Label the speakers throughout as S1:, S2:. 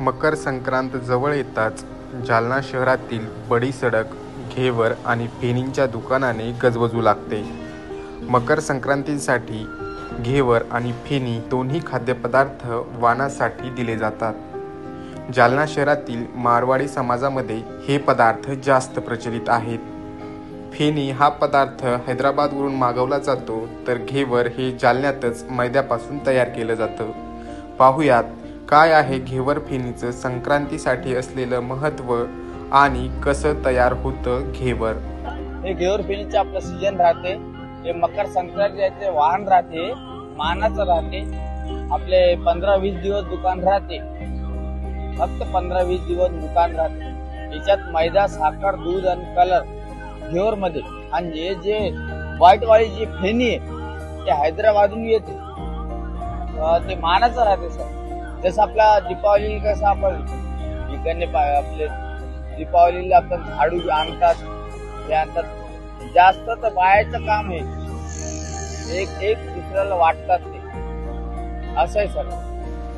S1: मकर संक्रांत जवळ येताच जालना शहरातील बडी सडक घेवर आणि फेणींच्या दुकानाने गजबजू लागते. मकर संक्रांतीसाठी घेवर आणि फेणी दोन्ही खाद्यपदार्थ वाणासाठी दिले जातात. जालना शहरातील मारवाडी समाजामध्ये हे पदार्थ जास्त प्रचलित आहेत. फेणी हा पदार्थ हैदराबादवरून मागवला जातो तर घेवर हे जालन्यातच मैद्यापासून तयार केलं जातं. पाहुयात काय आहे घेवर फेणीचं संक्रांतीसाठी असलेलं महत्त्व आणि कसं तयार होतं घेवर?
S2: हे घेवर फेणीचं आपलं सीजन राहते. हे मकर संक्रांती आहे ते वाहन राहते मानाचं राहते. आपले पंधरा वीस दिवस दुकान राहते. फक्त पंधरा वीस दिवस दुकान राहते. याच्यात मैदा साखर दूध आणि कलर घेवर मध्ये आणि जे जे व्हाईटवाली जी फेणी आहे ते हैदराबादून येते. ते मानाचं राहते सर. जसं आपला दीपावली कसं आपण इकडने आपले दीपावलीला आपण झाडू आणतात हे आणतात. जास्त तर बायाचं काम आहे एक एक दुसऱ्याला वाटतात ते. असं आहे सर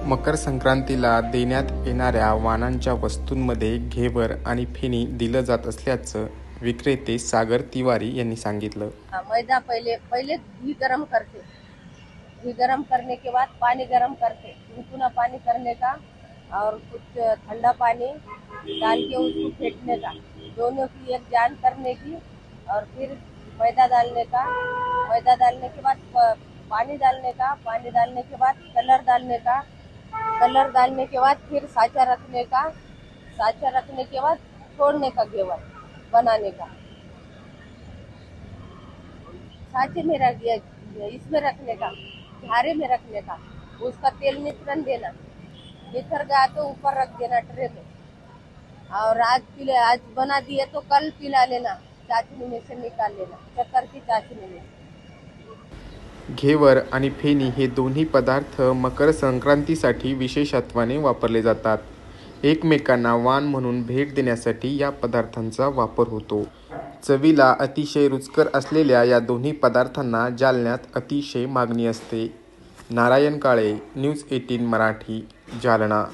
S1: मकर संक्रांतीला देण्यात येणाऱ्या वाणांच्या वस्तूंमध्ये घेवर आणि फेणी दिलं जात असल्याचं विक्रेते सागर तिवारी यांनी सांगितलं.
S3: हाँ, मैदा पहले पहले घी गरम करते. गरम करने के बाद पानी गर्म करते गुनगुना पानी करने का और कुछ ठंडा पानी डाल के उसको फेंटने का। दोनों की एक जान करने की और फिर मैदा डालने का। मैदा डालने के बाद पानी डालने का, पानी डालने के बाद कलर डालने का। कलर डालने के बाद फिर साचा रखने का। साचा रखने के बाद छोड़ने का घेवर बनाने का। साँचे में रख दिया, इसमें रखने का। झारे में रखने का? उसका तेल निथरन देना। निथर गया तो ऊपर रख देना ट्रे में। और आज पिले आज बना दिए तो कल पिला लेना। चाशनी में से निकाल लेना। चक्कर की चाशनी में।
S1: घेवर आणि फेनी हे दोन्ही पदार्थ मकर संक्रांतीसाठी विशेषत्वाने वापरले जातात. एकमेकांना वाण म्हणून भेट देण्यासाठी या पदार्थांचा वापर होतो. चवीला अतिशय रुचकर असलेल्या या दोन्ही पदार्थांना जालन्यात अतिशय मागणी असते. Narayan Kale news eighteen Marathi Jalna.